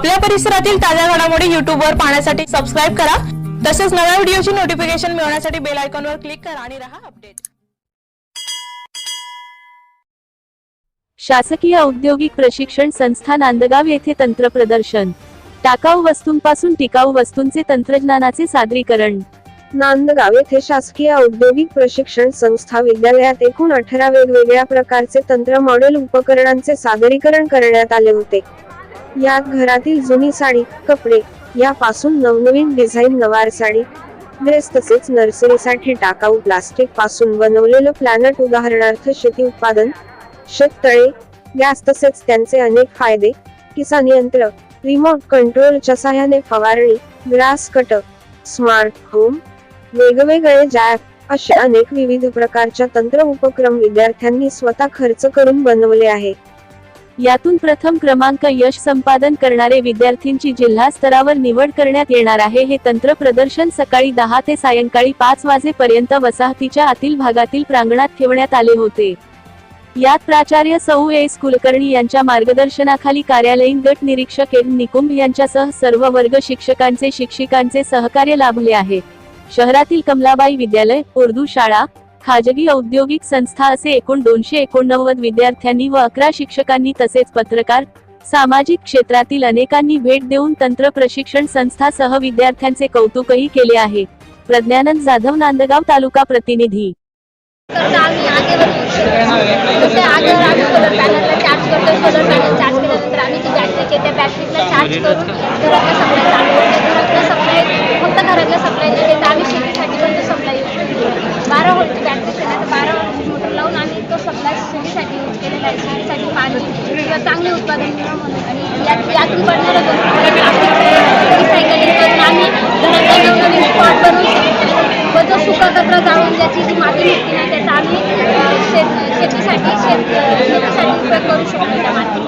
आपल्या परिसरातील ताज्या घडामोडी YouTube वर पाहण्यासाठी सबस्क्राईब करा. तसेच नव्या व्हिडिओची नोटिफिकेशन मिळवण्यासाठी बेल आयकॉनवर क्लिक करा आणि रहा अपडेट शासकीय औद्योगिक प्रशिक्षण संस्था नांदगाव येथे तंत्र प्रदर्शन. टाकाऊ वस्तूंपासून टिकाऊ वस्तूंचे तंत्रज्ञानाचे सादरीकरण. नांदगाव येथे शासकीय औद्योगिक प्रशिक्षण संस्था विद्यालयात एकूण अठरा वेगवेगळ्या प्रकारचे तंत्र मॉडेल उपकरणांचे सादरीकरण करण्यात आले होते. यात घरातील जुनी साडी कपडे यापासून नवनवीन डिझाईन नवार साडी ड्रेस तसेच नर्सरीसाठी टाकाऊ प्लास्टिकपासून बनवलेलं प्लॅनट उदाहरणार्थ शेती उत्पादन शेततळे गॅस तसेच त्यांचे अनेक फायदे किसान यंत्र रिमोट कंट्रोलच्या सहाय्याने फवारणी ग्रास कट स्मार्ट होम वेगवेगळे जॅक असे अनेक विविध प्रकारच्या तंत्र उपक्रम विद्यार्थ्यांनी स्वतः खर्च करून बनवले आहे. यातून प्रथम क्रमांक यश संपादन करणारे विद्यार्थ्यांची जिल्हा स्तरावर निवड करण्यात येणार आहे. हे तंत्र प्रदर्शन सकाळी दहा ते सायंकाळी पाच वाजेपर्यंत वसाहतीच्या आतील भागातील प्रांगणात ठेवण्यात आले होते. यात प्राचार्य सौ एस कुलकर्णी यांच्या मार्गदर्शनाखाली कार्यालयीन गट निरीक्षक एम निकुंभ यांच्यासह सर्व वर्ग शिक्षकांचे शिक्षिकांचे सहकार्य लाभले आहे. शहरातील कमलाबाई विद्यालय उर्दू शाळा खाजगी औद्योगिक संस्था असे एकूण दोनशे एकोणनव्वद विद्यार्थ्यांनी व अकरा शिक्षकांनी तसेच पत्रकार सामाजिक क्षेत्रातील अनेकांनी भेट देऊन तंत्र प्रशिक्षण संस्थासह विद्यार्थ्यांचे कौतुकही केले आहे. प्रज्ञानंद जाधव नांदगाव तालुका प्रतिनिधी. चार्ज करून घरातल्या सप्लाय फक्त घरातल्या सप्लाय नाही तर आम्ही शेतीसाठी पण तो सप्लाय यूज करतो बारा व्होल्टची बॅटरी आहे तर बारा व्होल्टची मोटर लावून आम्ही तो सप्लाय शेतीसाठी यूज केलेला आहे. शेतीसाठी पाणी किंवा चांगले उत्पादन आणि यात यातून पडणारं प्लास्टिक रिसायकलिंग करून आम्ही घरातल्या नवनवीन स्पॉट बनवू शकतो व जो सुका कचरा जाळून ज्याची जी माती निघते ना त्याचा आम्ही शेत शेतीसाठी शेत शेतीसाठी उपयोग करू शकतो त्या माती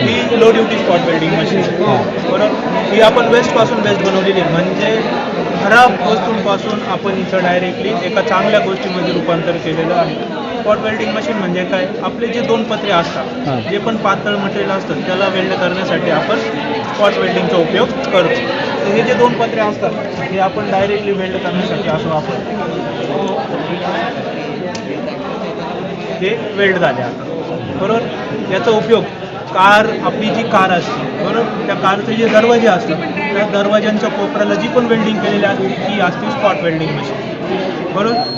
ही low duty spot welding machine बरोबर? ही आपण वेस्टपासून बेस्ट बनवलेली आहे. म्हणजे खराब वस्तूंपासून आपण इथं डायरेक्टली एका चांगल्या गोष्टीमध्ये रूपांतर केलेलं आहे. स्पॉट वेल्डिंग मशीन म्हणजे काय? आपले जे दोन पत्रे असतात जे पण पातळ मटेरियल असतं त्याला वेल्ड करण्यासाठी आपण स्पॉट वेल्डिंगचा उपयोग करतो. तर हे जे दोन पत्रे असतात हे आपण डायरेक्टली वेल्ड करण्यासाठी असं वापरतो. हे वेल्ड झाले आता. बरोबर? याचा उपयोग कार आपली जी कार असते बरोबर? त्या कारचे जे दरवाजे असतात त्या दरवाज्यांच्या कोपऱ्याला जी पण वेल्डिंग केलेली असते ती असते स्पॉट वेल्डिंग मशीन बरोबर?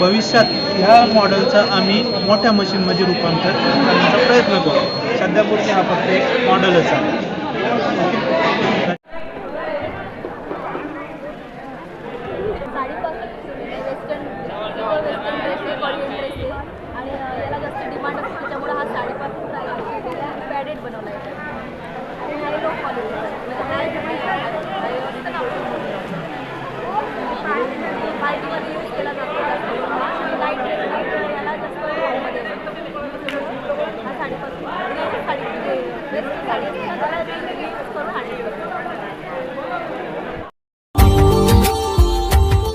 भविष्यात ह्या मॉडेलचं आम्ही मोठ्या मशीनमध्ये रूपांतर करण्याचा प्रयत्न करू. सध्यापुरते हा फक्त एक मॉडेलच आहे.